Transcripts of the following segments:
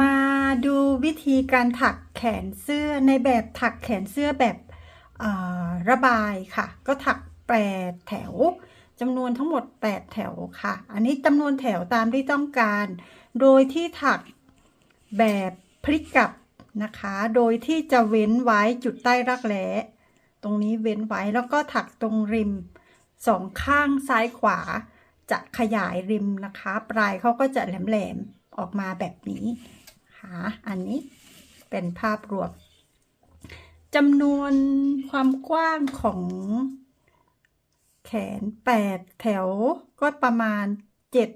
มาดูวิธีการถักแขนเสื้อในแบบถักแขนเสื้อแบบระบายค่ะ ก็ถักแปดแถวจำนวนทั้งหมด 8 แถวค่ะ อันนี้จำนวนแถวตามที่ต้องการ โดยที่ถักแบบพลิกกลับนะคะ โดยที่จะเว้นไว้จุดใต้รักแร้ตรงนี้เว้นไว้แล้วก็ถักตรงริมสองข้างซ้ายขวา จะขยายริมนะคะ ปลายเขาก็จะแหลมๆออกมาแบบนี้ อันนี้เป็นภาพรวมจำนวนความกว้างของแขน 8 แถวก็ประมาณ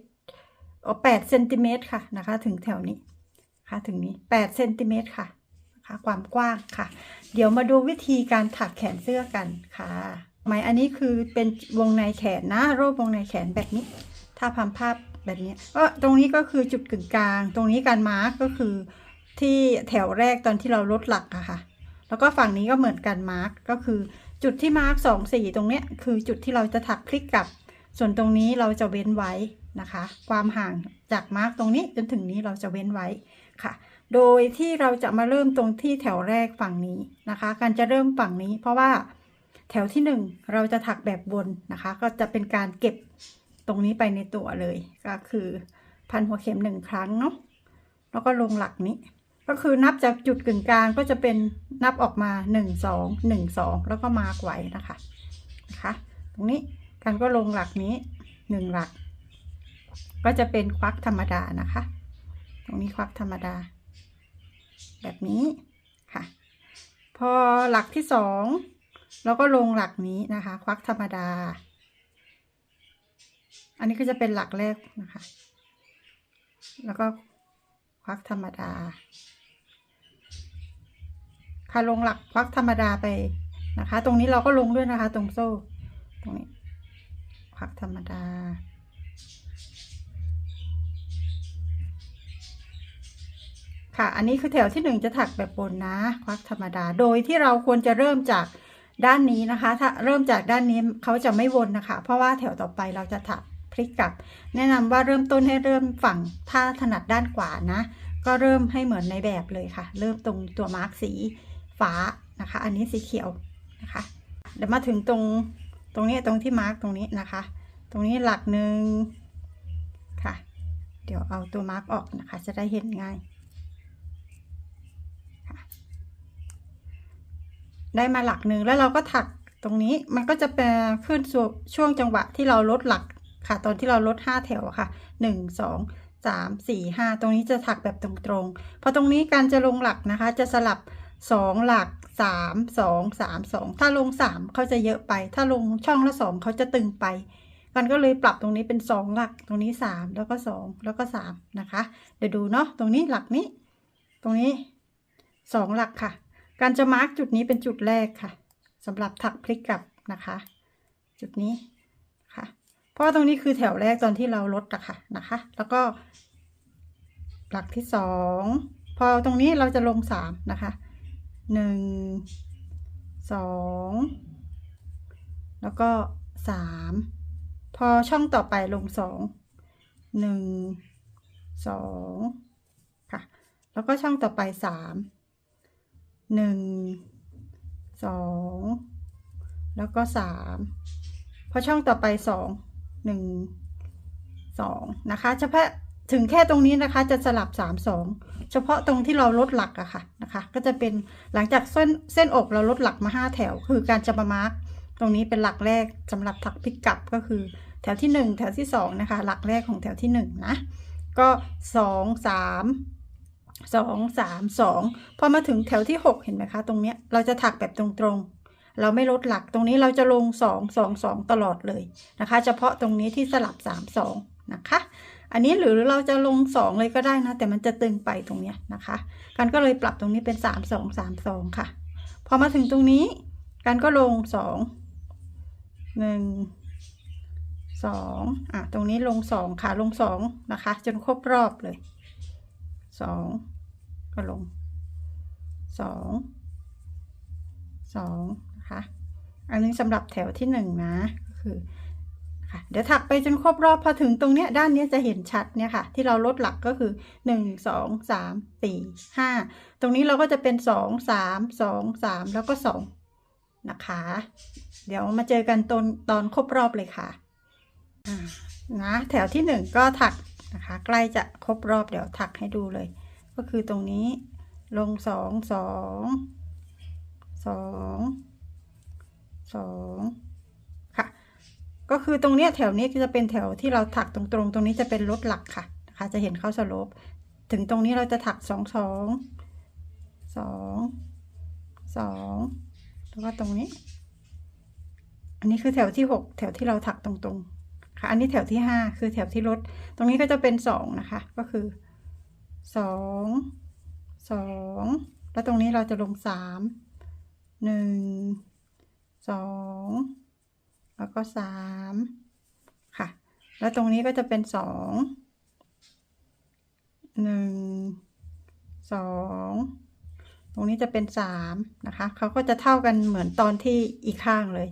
7อ๋อ8เซนติเมตรค่ะนะคะ ถึงแถวนี้ค่ะถึงนี้ 8 เซนติเมตรค่ะนะคะความกว้างค่ะ เดี๋ยวมาดูวิธีการถักแขนเสื้อกันค่ะไหมอันนี้คือเป็นวงในแขนนะรูปวงในแขนแบบนี้ ถ้าพัมภาพ แบบนี้ก็ตรงนี้ก็คือจุดกึ่งกลาง ตรงนี้การมาร์กก็คือที่แถวแรกตอนที่เราลดหลักอะค่ะ แล้วก็ฝั่งนี้ก็เหมือนกันมาร์กก็คือจุดที่มาร์กสองสี่ตรงเนี้ยคือจุดที่เราจะถักพลิกกลับ ส่วนตรงนี้เราจะเว้นไว้นะคะ ความห่างจากมาร์กตรงนี้จนถึงนี้เราจะเว้นไว้ค่ะ โดยที่เราจะมาเริ่มตรงที่แถวแรกฝั่งนี้นะคะ การจะเริ่มฝั่งนี้เพราะว่าแถวที่หนึ่งเราจะถักแบบบนนะคะ ก็จะเป็นการเก็บ ตรงนี้ไปในตัวเลย ก็คือพันหัวเข็มหนึ่งครั้งเนาะแล้วก็ลงหลักนี้ ก็คือนับจากจุดกึ่งกลางก็จะเป็นนับออกมาหนึ่งสองหนึ่งสองแล้วก็มาร์กไว้นะคะนะคะตรงนี้กันก็ลงหลักนี้หนึ่งหลัก ก็จะเป็นควักธรรมดานะคะ ตรงนี้ควักธรรมดา แบบนี้ค่ะ พอหลักที่สองเราก็ลงหลักนี้นะคะ ควักธรรมดา อันนี้ก็จะเป็นหลักแรกนะคะ แล้วก็ควักธรรมดา ค่ะลงหลักควักธรรมดาไปนะคะ ตรงนี้เราก็ลงด้วยนะคะ ตรงโซ่ ตรงนี้ควักธรรมดาค่ะ อันนี้คือแถวที่หนึ่งจะถักแบบบนนะ ควักธรรมดา โดยที่เราควรจะเริ่มจากด้านนี้นะคะ ถ้าเริ่มจากด้านนี้เขาจะไม่วนนะคะ เพราะว่าแถวต่อไปเราจะถัก ลิกกลับ แนะนำว่าเริ่มต้นให้เริ่มฝั่งถ้าถนัดด้านขวานะ ก็เริ่มให้เหมือนในแบบเลยค่ะ เริ่มตรงตัวมาร์กสีฟ้านะคะ อันนี้สีเขียวนะคะ เดี๋ยวมาถึงตรงตรงนี้ตรงที่มาร์กตรงนี้นะคะ ตรงนี้หลักหนึ่งค่ะ เดี๋ยวเอาตัวมาร์กออกนะคะ จะได้เห็นง่ายได้มาหลักหนึ่งแล้วเราก็ถักตรงนี้มันก็จะเป็นขึ้นช่วงจังหวะที่เราลดหลัก ค่ะ ตอนที่เราลดห้าแถวค่ะหนึ่งสองสามสี่ห้าตรงนี้จะถักแบบตรงๆ พอตรงนี้การจะลงหลักนะคะ จะสลับสองหลักสามสองสามสองถ้าลงสามเขาจะเยอะไป ถ้าลงช่องละสองเขาจะตึงไป กันก็เลยปรับตรงนี้เป็นสองหลัก ตรงนี้สามแล้วก็สองแล้วก็สามนะคะ เดี๋ยวดูเนาะ ตรงนี้หลักนี้ ตรงนี้สองหลักค่ะ การจะมาร์กจุดนี้เป็นจุดแรกค่ะสำหรับถักพลิกกลับนะคะ จุดนี้ เพราะตรงนี้คือแถวแรกตอนที่เราลดอะค่ะนะคะ แล้วก็หลักที่สองพอตรงนี้เราจะลงสามนะคะหนึ่งสองแล้วก็สามพอช่องต่อไปลงสองหนึ่งสองค่ะ แล้วก็ช่องต่อไปสามหนึ่งสองแล้วก็สามพอช่องต่อไปสอง หนึ่งสองนะคะเฉพาะถึงแค่ตรงนี้นะคะจะสลับสามสองเฉพาะตรงที่เราลดหลักอะค่ะนะคะ ก็จะเป็นหลังจากเส้นเส้นอกเราลดหลักมาห้าแถว คือการจะมามาร์กตรงนี้เป็นหลักแรกสำหรับถักพลิกกลับก็คือ แถวที่หนึ่งแถวที่สองนะคะ หลักแรกของแถวที่หนึ่งนะก็สองสามสองสามสองพอมาถึงแถวที่หกเห็นไหมคะ ตรงเนี้ยเราจะถักแบบตรงๆ เราไม่ลดหลักตรงนี้เราจะลงสองสองสองตลอดเลยนะคะ เฉพาะตรงนี้ที่สลับสามสองนะคะ อันนี้หรือเราจะลงสองเลยก็ได้นะ แต่มันจะตึงไปตรงเนี้ยนะคะ กันก็เลยปรับตรงนี้เป็นสามสองสามสองค่ะ พอมาถึงตรงนี้ กันก็ลงสองหนึ่งสองอะตรงนี้ลงสองค่ะ ลงสองนะคะ จนครบรอบเลยสองก็ลงสองสอง นะคะ อันนี้สำหรับแถวที่หนึ่งนะคือค่ะเดี๋ยวถักไปจนครบรอบพอถึงตรงเนี้ยด้านเนี้ยจะเห็นชัดเนี่ยค่ะ ที่เราลดหลักก็คือหนึ่งสองสามสี่ห้าตรงนี้เราก็จะเป็นสองสามสองสามแล้วก็สองนะคะ เดี๋ยวมาเจอกันตอนตอนครบรอบเลยค่ะนะแถวที่หนึ่งก็ถักนะคะ ใกล้จะครบรอบเดี๋ยวถักให้ดูเลย ก็คือตรงนี้ลงสอง สองค่ะ ก็คือตรงเนี้ยแถวนี้จะเป็นแถวที่เราถักตรงๆตรงนี้จะเป็นลดหลักค่ะนะคะ จะเห็นเข้าสโลปถึงตรงนี้เราจะถักสองสองสองสองแล้วก็ตรงนี้ อันนี้คือแถวที่หกแถวที่เราถักตรงๆ ค่ะ อันนี้แถวที่ห้าคือแถวที่ลด ตรงนี้ก็จะเป็นสองนะคะ ก็คือสองสองแล้วตรงนี้เราจะลงสามหนึ่ง สองแล้วก็สามค่ะ แล้วตรงนี้ก็จะเป็นสองหนึ่งสองตรงนี้จะเป็นสามนะคะเขาก็จะเท่ากันเหมือนตอนที่อีกข้างเลย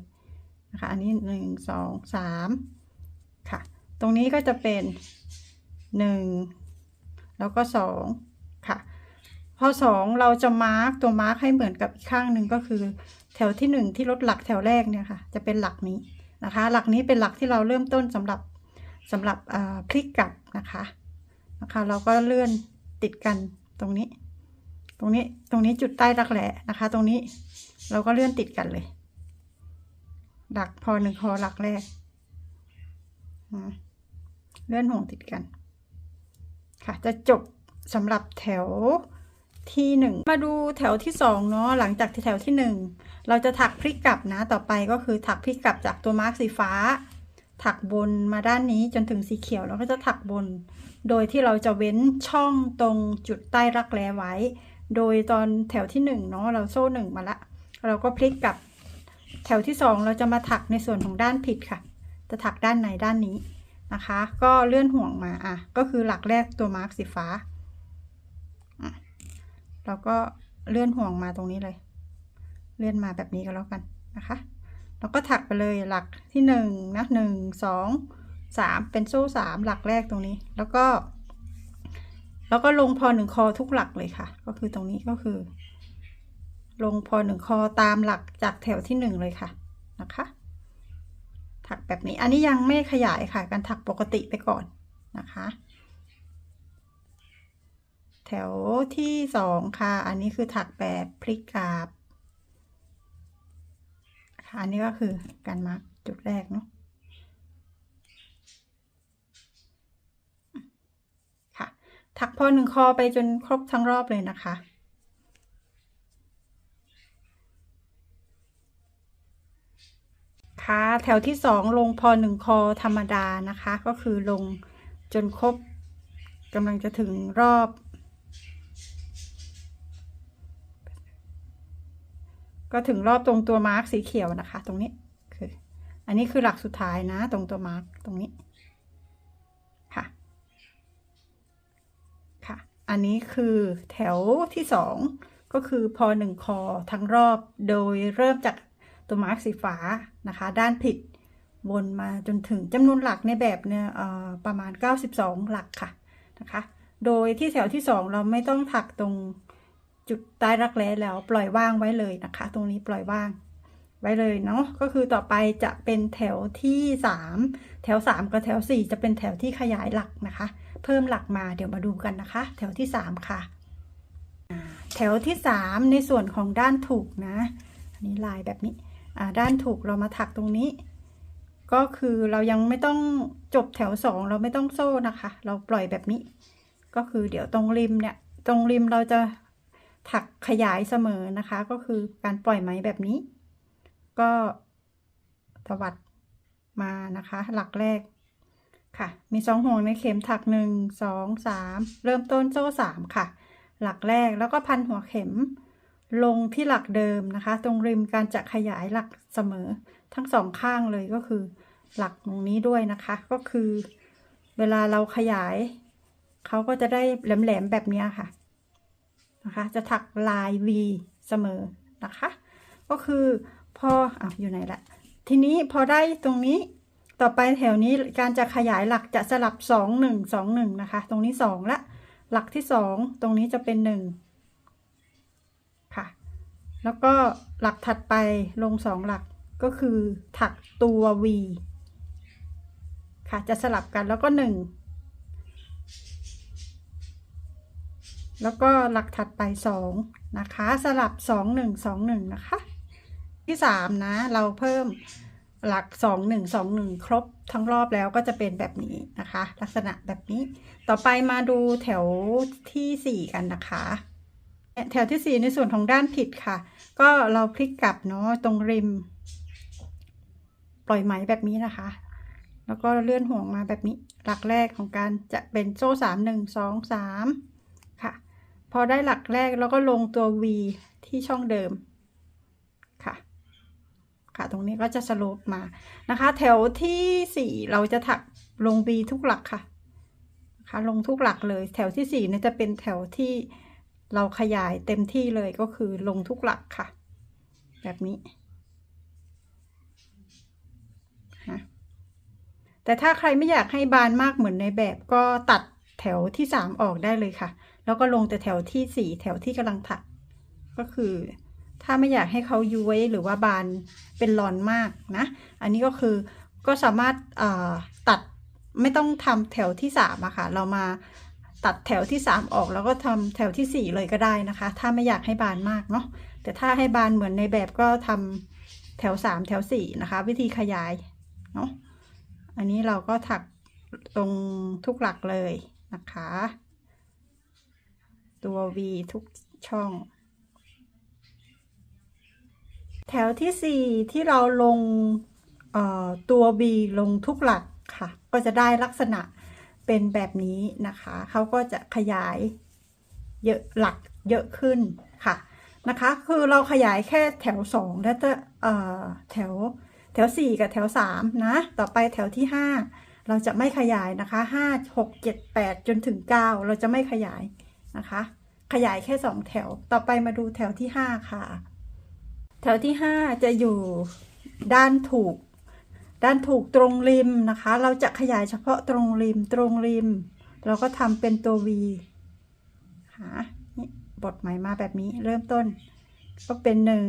นะคะอันนี้หนึ่งสองสามค่ะ ตรงนี้ก็จะเป็นหนึ่งแล้วก็สองค่ะ พอสองเราจะมาร์กตัวมาร์กให้เหมือนกับอีกข้างหนึ่งก็คือ แถวที่หนึ่งที่ลดหลักแถวแรกเนี่ยค่ะ จะเป็นหลักนี้นะคะ หลักนี้เป็นหลักที่เราเริ่มต้นสำหรับสำหรับพลิกกลับนะคะนะคะ เราก็เลื่อนติดกันตรงนี้ ตรงนี้ตรงนี้จุดใต้รักแหละนะคะ ตรงนี้เราก็เลื่อนติดกันเลย หลักพอหนึ่งคอหลักแรกเลื่อนห่วงติดกัน ค่ะจะจบสำหรับแถว ที่หนึ่งมาดูแถวที่สองเนาะหลังจากที่แถวที่หนึ่งเราจะถักพลิกกลับนะต่อไปก็คือถักพลิกกลับจากตัวมาร์กสีฟ้า ถักบนมาด้านนี้จนถึงสีเขียวเราก็จะถักบน โดยที่เราจะเว้นช่องตรงจุดใต้รักแร้ไว้ โดยตอนแถวที่หนึ่งเนาะเราโซ่หนึ่งมาละ เราก็พลิกกลับ แถวที่สองเราจะมาถักในส่วนของด้านผิดค่ะ จะถักด้านในด้านนี้นะคะ ก็เลื่อนห่วงมาอะก็คือหลักแรกตัวมาร์กสีฟ้า เราก็เลื่อนห่วงมาตรงนี้เลย เลื่อนมาแบบนี้ก็แล้วกันนะคะเราก็ถักไปเลยหลักที่หนึ่งนะหนึ่งสองสามเป็นโซ่สามหลักแรกตรงนี้ แล้วก็ แล้วก็ลงพอหนึ่งคอทุกหลักเลยค่ะ ก็คือตรงนี้ก็คือ ลงพอหนึ่งคอตามหลักจากแถวที่หนึ่งเลยค่ะนะคะ ถักแบบนี้อันนี้ยังไม่ขยายค่ะ การถักปกติไปก่อนนะคะ แถวที่สองค่ะ อันนี้คือถักแบบพลิกกราบค่ะอันนี้ก็คือการมาร์กจุดแรกเนาะค่ะ ถักพอหนึ่งคอไปจนครบทั้งรอบเลยนะคะค่ะแถวที่สองลงพอหนึ่งคอธรรมดานะคะ ก็คือลงจนครบกำลังจะถึงรอบ ก็ถึงรอบตรงตัวมาร์กสีเขียวนะคะ ตรงนี้คือ อันนี้คือหลักสุดท้ายนะ ตรงตัวมาร์กตรงนี้ค่ะค่ะ อันนี้คือแถวที่สองก็คือพอหนึ่งคอทั้งรอบโดยเริ่มจากตัวมาร์กสีฟ้านะคะ ด้านผิดวนมาจนถึงจำนวนหลักในแบบเนี่ยประมาณ 92 หลักค่ะนะคะ โดยที่แถวที่สองเราไม่ต้องถักตรง จุดใต้รักแร้แล้วปล่อยว่างไว้เลยนะคะ ตรงนี้ปล่อยว่างไว้เลยเนาะก็คือต่อไปจะเป็นแถวที่สามแถวสามกับแถวสี่จะเป็นแถวที่ขยายหลักนะคะ เพิ่มหลักมาเดี๋ยวมาดูกันนะคะ แถวที่สามค่ะ แถวที่สามในส่วนของด้านถูกนะอันนี้ลายแบบนี้ด้านถูกเรามาถักตรงนี้ ก็คือเรายังไม่ต้องจบแถวสองเราไม่ต้องโซ่นะคะ เราปล่อยแบบนี้ ก็คือเดี๋ยวตรงริมเนี่ยตรงริมเราจะ ถักขยายเสมอนะคะ ก็คือการปล่อยไหมแบบนี้ ก็ตวัดมานะคะ หลักแรกค่ะ มีสองห่วงในเข็มถักหนึ่งสองสามเริ่มต้นโซ่สามค่ะ หลักแรกแล้วก็พันหัวเข็มลงที่หลักเดิมนะคะ ตรงริมการจะขยายหลักเสมอ ทั้งสองข้างเลยก็คือ หลักตรงนี้ด้วยนะคะ ก็คือ เวลาเราขยาย เขาก็จะได้แหลมๆแบบนี้ค่ะะคะ จะถักลาย V เสมอนะคะ ก็คือพอออยู่ไหนละทีนี้พอได้ตรงนี้ต่อไปแถวนี้การจะขยายหลักจะสลับ 2 1 2 1 นะคะ ตรงนี้ 2 ละ หลักที่ 2 ตรงนี้จะเป็น 1 ค่ะ แล้วก็หลักถัดไปลง 2 หลักก็คือถักตัว V ค่ะจะสลับกันแล้วก็ 1 แล้วก็หลักถัดไปสองนะคะ สลับสองหนึ่งสองหนึ่งนะคะ ที่สามนะ เราเพิ่มหลักสองหนึ่งสองหนึ่งครบทั้งรอบแล้วก็จะเป็นแบบนี้นะคะ ลักษณะแบบนี้ต่อไปมาดูแถวที่สี่กันนะคะ แถวที่สี่ในส่วนของด้านผิดค่ะ ก็เราพลิกกลับเนาะตรงริม ปล่อยไหมแบบนี้นะคะ แล้วก็เลื่อนห่วงมาแบบนี้หลักแรกของการจะเป็นโซ่สามหนึ่งสองสาม อได้หลักแรกแล้วก็ลงตัว V ที่ช่องเดิมค่ะ ค่ะ ตรงนี้ก็จะสโลปมานะคะ แถวที่สี่เราจะถักลง V ทุกหลักค่ะนะคะลงทุกหลักเลย แถวที่สี่เนี่ยจะเป็นแถวที่เราขยายเต็มที่เลยก็คือลงทุกหลักค่ะ แบบนี้นะแต่ถ้าใครไม่อยากให้บานมากเหมือนในแบบก็ตัดแถวที่สามออกได้เลยค่ะ แล้วก็ลงแต่แถวที่สี่แถวที่กำลังถัก ก็คือ ถ้าไม่อยากให้เขาย้วยหรือว่าบานเป็นรอนมากนะ อันนี้ก็คือก็สามารถตัดไม่ต้องทำแถวที่สามอะค่ะ เรามาตัดแถวที่สามออกแล้วก็ทำแถวที่สี่เลยก็ได้นะคะ ถ้าไม่อยากให้บานมากเนาะแต่ถ้าให้บานเหมือนในแบบก็ทำแถวสามแถวสี่นะคะ วิธีขยายเนาะอันนี้เราก็ถักตรงทุกหลักเลยนะคะ ตัว V ทุกช่อง แถวที่สี่ที่เราลงตัว B ลงทุกหลักค่ะ ก็จะได้ลักษณะเป็นแบบนี้นะคะ เขาก็จะขยายเยอะหลักเยอะขึ้นค่ะนะคะ คือเราขยายแค่แถวสองแล้วจะแถวแถวสี่กับแถวสามนะ ต่อไปแถวที่ห้าเราจะไม่ขยายนะคะห้าหกเจ็ดแปดจนถึงเก้าเราจะไม่ขยายนะคะ ขยายแค่สองแถว ต่อไปมาดูแถวที่ห้าค่ะ แถวที่ห้าจะอยู่ด้านถูก ด้านถูกตรงริมนะคะ เราจะขยายเฉพาะตรงริม ตรงริม เราก็ทำเป็นตัว V หานี่บทไหมมาแบบนี้เริ่มต้น ก็เป็นหนึ่ง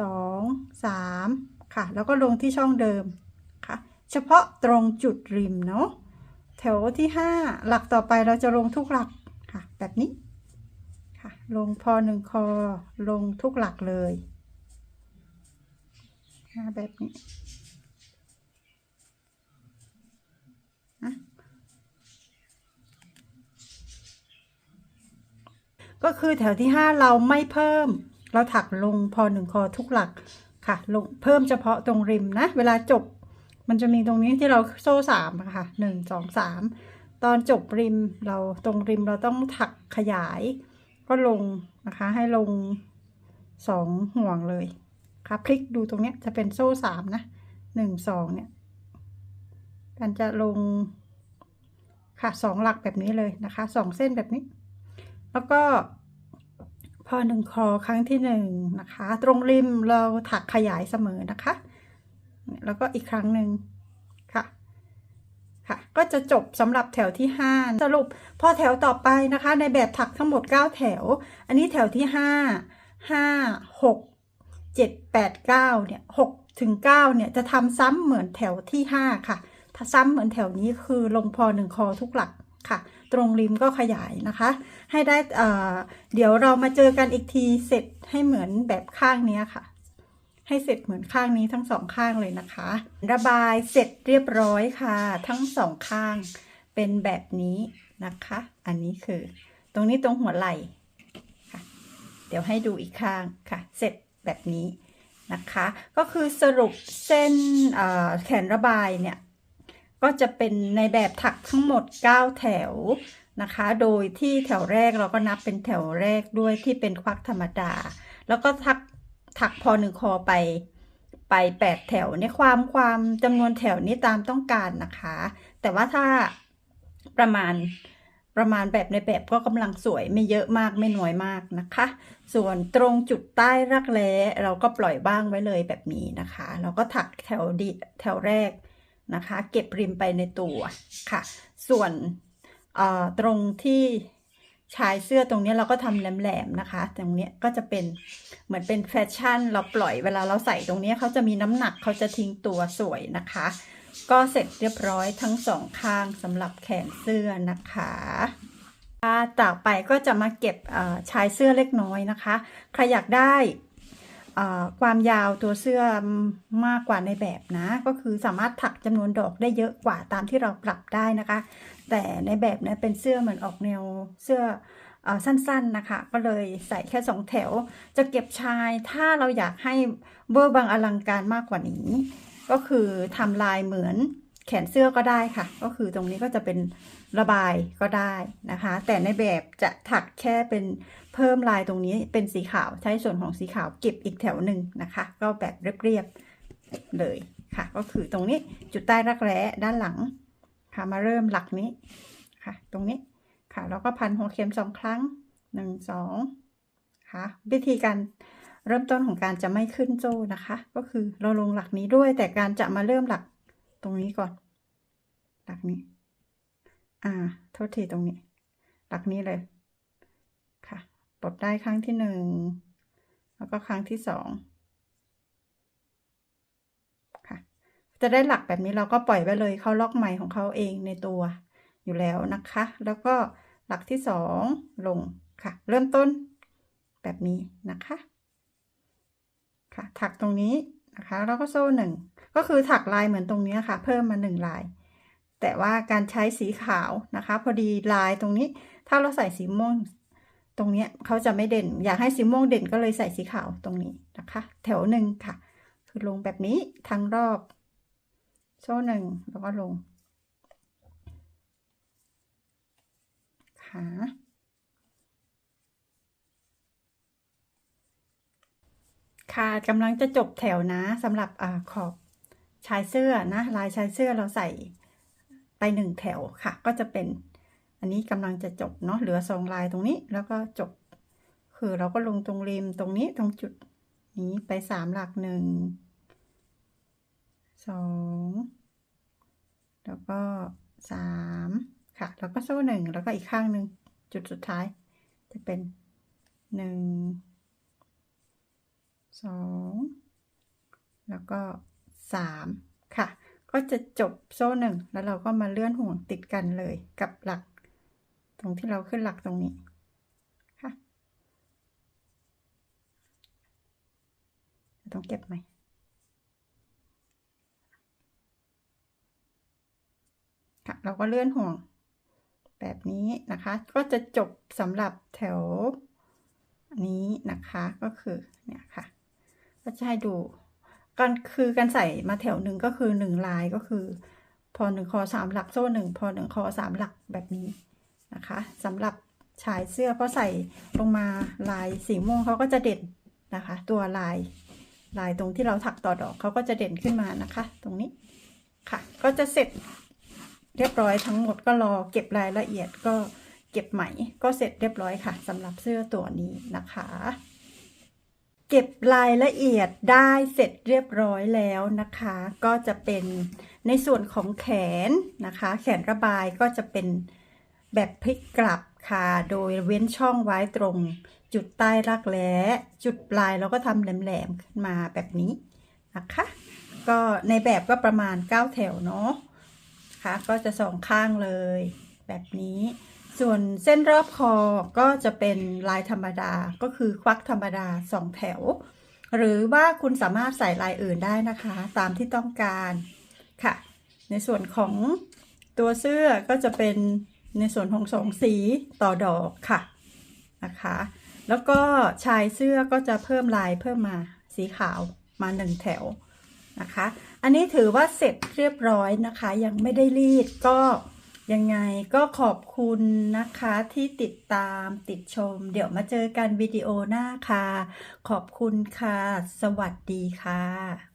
สองสามค่ะ แล้วก็ลงที่ช่องเดิมค่ะ เฉพาะตรงจุดริมเนาะ แถวที่ห้าหลักต่อไปเราจะลงทุกหลักค่ะ แบบนี้ ลงพอหนึ่งคอลงทุกหลักเลยแบบนี้ก็คือแถวที่ห้าเราไม่เพิ่ม เราถักลงพอหนึ่งคอทุกหลักค่ะลงเพิ่มเฉพาะตรงริมนะ เวลาจบมันจะมีตรงนี้ที่เราโซ่สามค่ะหนึ่งสองสามตอนจบริมเราตรงริมเราต้องถักขยาย ก็ลงนะคะให้ลงสองห่วงเลยค่ะพลิกดูตรงเนี้ยจะเป็นโซ่สามนะหนึ่งสองเนี่ยกันจะลงค่ะสองหลักแบบนี้เลยนะคะสองเส้นแบบนี้ แล้วก็พอหนึ่งคอครั้งที่หนึ่งนะคะ ตรงริมเราถักขยายเสมอนะคะ แล้วก็อีกครั้งหนึ่ง ค่ะก็จะจบสำหรับแถวที่ห้าสรุปพอแถวต่อไปนะคะ ในแบบถักทั้งหมดเก้าแถว อันนี้แถวที่ห้าห้าหกเจ็ดแปดเก้าเนี่ยหกถึงเก้าเนี่ยจะทำซ้ำเหมือนแถวที่ห้าค่ะ ถ้าซ้ำเหมือนแถวนี้คือลงพอหนึ่งคอทุกหลักค่ะ ตรงริมก็ขยายนะคะ ให้ได้เดี๋ยวเรามาเจอกันอีกทีเสร็จให้เหมือนแบบข้างนี้ค่ะ ให้เสร็จเหมือนข้างนี้ทั้งสองข้างเลยนะคะ ระบายเสร็จเรียบร้อยค่ะ ทั้งสองข้างเป็นแบบนี้นะคะ อันนี้คือ ตรงนี้ตรงหัวไหล่ค่ะ เดี๋ยวให้ดูอีกข้างค่ะ เสร็จแบบนี้นะคะ ก็คือสรุปเส้นแขนระบายเนี่ยก็จะเป็นในแบบถักทั้งหมด 9 แถวนะคะ โดยที่แถวแรกเราก็นับเป็นแถวแรกด้วยที่เป็นควักธรรมดา แล้วก็ถัก ถักพอหนึ่งคอไปไปแปดแถวในความความจำนวนแถวนี้ตามต้องการนะคะ แต่ว่าถ้าประมาณประมาณแบบในแบบก็กำลังสวยไม่เยอะมากไม่น้อยมากนะคะ ส่วนตรงจุดใต้รักแร้เราก็ปล่อยบ้างไว้เลยแบบนี้นะคะ เราก็ถักแถวดีแถวแรกนะคะ เก็บริมไปในตัวค่ะ ส่วนตรงที่ ชายเสื้อตรงนี้เราก็ทำแหลมๆนะคะ ตรงนี้ก็จะเป็นเหมือนเป็นแฟชั่น เราปล่อยเวลาเราใส่ตรงนี้เขาจะมีน้ำหนักเขาจะทิ้งตัวสวยนะคะ ก็เสร็จเรียบร้อยทั้งสองข้างสำหรับแขนเสื้อนะคะต่อไปก็จะมาเก็บชายเสื้อเล็กน้อยนะคะ ใครอยากได้ความยาวตัวเสื้อมากกว่าในแบบนะ ก็คือสามารถถักจำนวนดอกได้เยอะกว่าตามที่เราปรับได้นะคะ แต่ในแบบนี้เป็นเสื้อเหมือนออกแนวเสื้อออสั้นๆนะคะ ก็เลยใส่แค่สองแถว จะเก็บชายถ้าเราอยากให้เบอร์บางอลังการมากกว่านี้ ก็คือทำลายเหมือนแขนเสื้อก็ได้ค่ะ ก็คือตรงนี้ก็จะเป็นระบายก็ได้นะคะ แต่ในแบบจะถักแค่เป็นเพิ่มลายตรงนี้เป็นสีขาวใช้ส่วนของสีขาวเก็บอีกแถวหนึ่งนะคะ ก็แบบเรียบๆเลยค่ะ ก็คือตรงนี้จุดใต้รักแร้ด้านหลัง ค่ะมาเริ่มหลักนี้ค่ะ ตรงนี้ค่ะแล้วก็พันหัวเข็มสองครั้งหนึ่งสองค่ะวิธีการเริ่มต้นของการจะไม่ขึ้นโซ่นะคะ ก็คือเราลงหลักนี้ด้วยแต่การจะมาเริ่มหลักตรงนี้ก่อน หลักนี้ อ่าโทษทีตรงนี้ หลักนี้เลยค่ะปลดได้ครั้งที่หนึ่งแล้วก็ครั้งที่สอง ค่ะ จะได้หลักแบบนี้เราก็ปล่อยไว้เลยเขาล็อกใหม่ของเขาเองในตัวอยู่แล้วนะคะ แล้วก็หลักที่สองลงค่ะ เริ่มต้นแบบนี้นะคะค่ะถักตรงนี้นะคะ แล้วก็โซ่หนึ่งก็คือถักลายเหมือนตรงนี้ค่ะ เพิ่มมาหนึ่งลาย แต่ว่าการใช้สีขาวนะคะ พอดีลายตรงนี้ ถ้าเราใส่สีม่วง ตรงนี้เขาจะไม่เด่น อยากให้สีม่วงเด่นก็เลยใส่สีขาวตรงนี้นะคะ แถวหนึ่งค่ะ คือลงแบบนี้ทั้งรอบ โซ่หนึ่งแล้วก็ลงค่ะค่ะกำลังจะจบแถวนะสำหรับอขอบชายเสื้อนะ ลายชายเสื้อเราใส่ไปหนึ่งแถวค่ะ ก็จะเป็น อันนี้กำลังจะจบเนาะเหลือสองลายตรงนี้แล้วก็จบ คือเราก็ลงตรงริมตรงนี้ตรงจุดนี้ไปสามหลักหนึ่ง สองแล้วก็สามค่ะ แล้วก็โซ่หนึ่งแล้วก็อีกข้างหนึ่งจุดสุดท้าย จะเป็นหนึ่งสองแล้วก็สามค่ะ ก็จะจบโซ่หนึ่งแล้วเราก็มาเลื่อนห่วงติดกันเลยกับหลัก ตรงที่เราขึ้นหลักตรงนี้ค่ะต้องเก็บไหมค่ะ เราก็เลื่อนห่วง แบบนี้นะคะ ก็จะจบสำหรับแถวนี้นะคะก็คือเนี่ยค่ะ ก็จะให้ดูการคือการใส่มาแถวหนึ่งก็คือหนึ่งลายก็คือพอหนึ่งคอสามหลักโซ่หนึ่งพอหนึ่งคอสามหลักแบบนี้นะคะสำหรับชายเสื้อพอใส่ลงมาลายสีม่วงเขาก็จะเด่นนะคะ ตัวลายลายตรงที่เราถักต่อดอกเขาก็จะเด่นขึ้นมานะคะ ตรงนี้ค่ะ ก็จะเสร็จ เรียบร้อยทั้งหมดก็รอเก็บรายละเอียดก็เก็บไหมก็เสร็จเรียบร้อยค่ะสำหรับเสื้อตัวนี้นะคะ เก็บรายละเอียดได้เสร็จเรียบร้อยแล้วนะคะ ก็จะเป็นในส่วนของแขนนะคะ แขนระบายก็จะเป็นแบบพลิกกลับค่ะ โดยเว้นช่องไว้ตรง จุดใต้รักแร้จุดปลายเราก็ทำแหลมๆขึ้นมาแบบนี้นะคะ ก็ในแบบก็ประมาณ 9 แถวเนาะะคะ ก็จะสองข้างเลย แบบนี้ ส่วนเส้นรอบคอก็จะเป็นลายธรรมดาก็คือควักธรรมดาสองแถว หรือว่าคุณสามารถใส่ลายอื่นได้นะคะ ตามที่ต้องการค่ะ ในส่วนของตัวเสื้อก็จะเป็นในส่วนของสองสีต่อดอกค่ะนะคะ แล้วก็ชายเสื้อก็จะเพิ่มลายเพิ่มมาสีขาวมาหนึ่งแถวนะคะ อันนี้ถือว่าเสร็จเรียบร้อยนะคะ ยังไม่ได้รีดก็ยังไงก็ขอบคุณนะคะที่ติดตามติดชม เดี๋ยวมาเจอกันวิดีโอหน้าค่ะ ขอบคุณค่ะ สวัสดีค่ะ